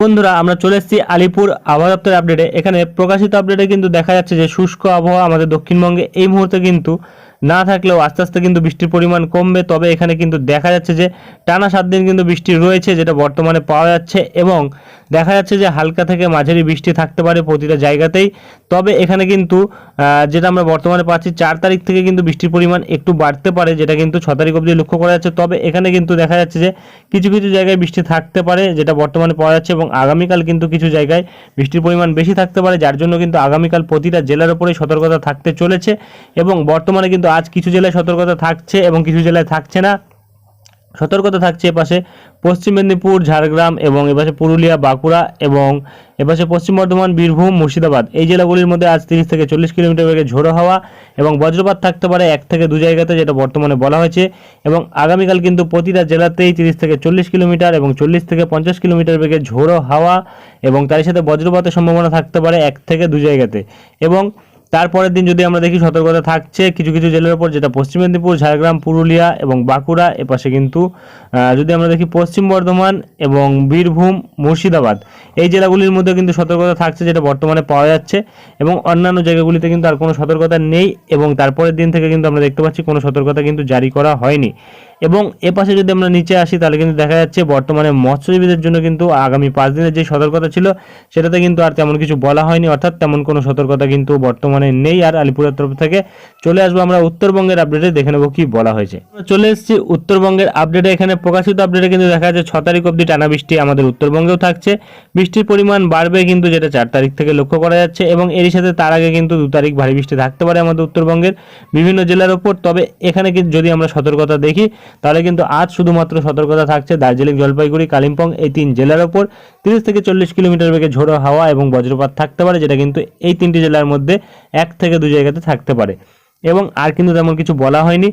বন্ধুরা, আমরা চলে এসেছি আলিপুর আবহাওয়া দপ্তরের আপডেটে এখানে প্রকাশিত আপডেটে কিন্তু দেখা যাচ্ছে যে শুষ্ক আবহাওয়া আমাদের দক্ষিণবঙ্গে এই মুহূর্তে কিন্তু না থাকলেও আস্তে আস্তে কিন্তু বৃষ্টির পরিমাণ কমবে। তবে এখানে কিন্তু দেখা যাচ্ছে যে টানা সাত দিন কিন্তু বৃষ্টি রয়েছে, যেটা বর্তমানে পাওয়া যাচ্ছে এবং দেখা যাচ্ছে যে হালকা থেকে মাঝারি বৃষ্টি থাকতে পারে প্রতিটা জায়গাতেই। তবে এখানে কিন্তু যেটা আমরা বর্তমানে পাচ্ছি, চার তারিখ থেকে কিন্তু বৃষ্টির পরিমাণ একটু বাড়তে পারে, যেটা কিন্তু ছ তারিখ অবধি লক্ষ্য করা যাচ্ছে। তবে এখানে কিন্তু দেখা যাচ্ছে যে কিছু কিছু জায়গায় বৃষ্টি থাকতে পারে, যেটা বর্তমানে পাওয়া যাচ্ছে এবং আগামীকাল কিন্তু কিছু জায়গায় বৃষ্টির পরিমাণ বেশি থাকতে পারে, যার জন্য কিন্তু আগামীকাল প্রতিটা জেলার উপরে সতর্কতা থাকতে চলেছে এবং বর্তমানে কিন্তু আজ কিছু জেলায় সতর্কতা থাকছে এবং কিছু জেলায় থাকছে না। সতর্কতা থাকছে এপাশে পশ্চিম মেদিনীপুর, ঝাড়গ্রাম এবং এপাশে পুরুলিয়া, বাঁকুড়া এবং এপাশে পশ্চিম বর্ধমান, বীরভূম, মুর্শিদাবাদ। এই জেলাগুলির মধ্যে আজ তিরিশ থেকে চল্লিশ কিলোমিটার বেগে ঝোড়ো হাওয়া এবং বজ্রপাত থাকতে পারে এক থেকে দু জায়গাতে, যেটা বর্তমানে বলা হয়েছে। এবং আগামীকাল কিন্তু প্রতিটা জেলাতেই তিরিশ থেকে চল্লিশ কিলোমিটার এবং চল্লিশ থেকে পঞ্চাশ কিলোমিটার বেগে ঝোড়ো হাওয়া এবং তার সাথে বজ্রপাতের সম্ভাবনা থাকতে পারে এক থেকে দু জায়গাতে। এবং তারপরের দিন যদি আমরা দেখি সতর্কতা থাকছে, কিছু কিছু জেলার উপর, যেটা পশ্চিম মেদিনীপুর, ঝাড়গ্রাম, পুরুলিয়া এবং বাঁকুড়া, এপাশে কিন্তু যদি আমরা দেখি পশ্চিম বর্ধমান এবং বীরভূম, মুর্শিদাবাদ, এই জেলাগুলির মধ্যে কিন্তু সতর্কতা থাকছে যেটা বর্তমানে পাওয়া যাচ্ছে এবং অন্যান্য জায়গাগুলিতে কিন্তু আর কোনো সতর্কতা নেই এবং তারপরের দিন থেকে কিন্তু আমরা দেখতে পাচ্ছি কোনো সতর্কতা কিন্তু জারি করা হয়নি। এবং এ পাশে যদি আমরা নিচে আসি, তাহলে কিন্তু দেখা যাচ্ছে বর্তমানে মৎস্যজীবীদের জন্য কিন্তু আগামী পাঁচ দিনের যে সতর্কতা ছিল, সেটাতে কিন্তু আর তেমন কিছু বলা হয়নি। অর্থাৎ তেমন কোনো সতর্কতা কিন্তু বর্তমানে নেই। আর আলিপুরের তরফ থেকে চলে আসব আমরা উত্তরবঙ্গের আপডেটে দেখে নেব কি বলা হয়েছে। চলে এসেছি উত্তরবঙ্গের আপডেটে এখানে প্রকাশিত আপডেটে কিন্তু দেখা যাচ্ছে, ছ তারিখ অবধি টানা বৃষ্টি আমাদের উত্তরবঙ্গেও থাকছে। বৃষ্টির পরিমাণ বাড়বে কিন্তু যেটা চার তারিখ থেকে লক্ষ্য করা যাচ্ছে, এবং এরই সাথে তার আগে কিন্তু দু তারিখ ভারী বৃষ্টি থাকতে পারে আমাদের উত্তরবঙ্গের বিভিন্ন জেলার ওপর। তবে এখানে যদি আমরা সতর্কতা দেখি তাহলে কিন্তু আজ শুধুমাত্র সতর্কতা থাকছে দার্জিলিং, জলপাইগুড়ি, কালিম্পং, এই তিন জেলার ওপর। তিরিশ থেকে চল্লিশ কিলোমিটার বেগে ঝোড়ো হাওয়া এবং বজ্রপাত থাকতে পারে, যেটা কিন্তু এই তিনটি জেলার মধ্যে এক থেকে দু জায়গাতে থাকতে পারে। এবং আর কিন্তু তেমন কিছু বলা হয়নি।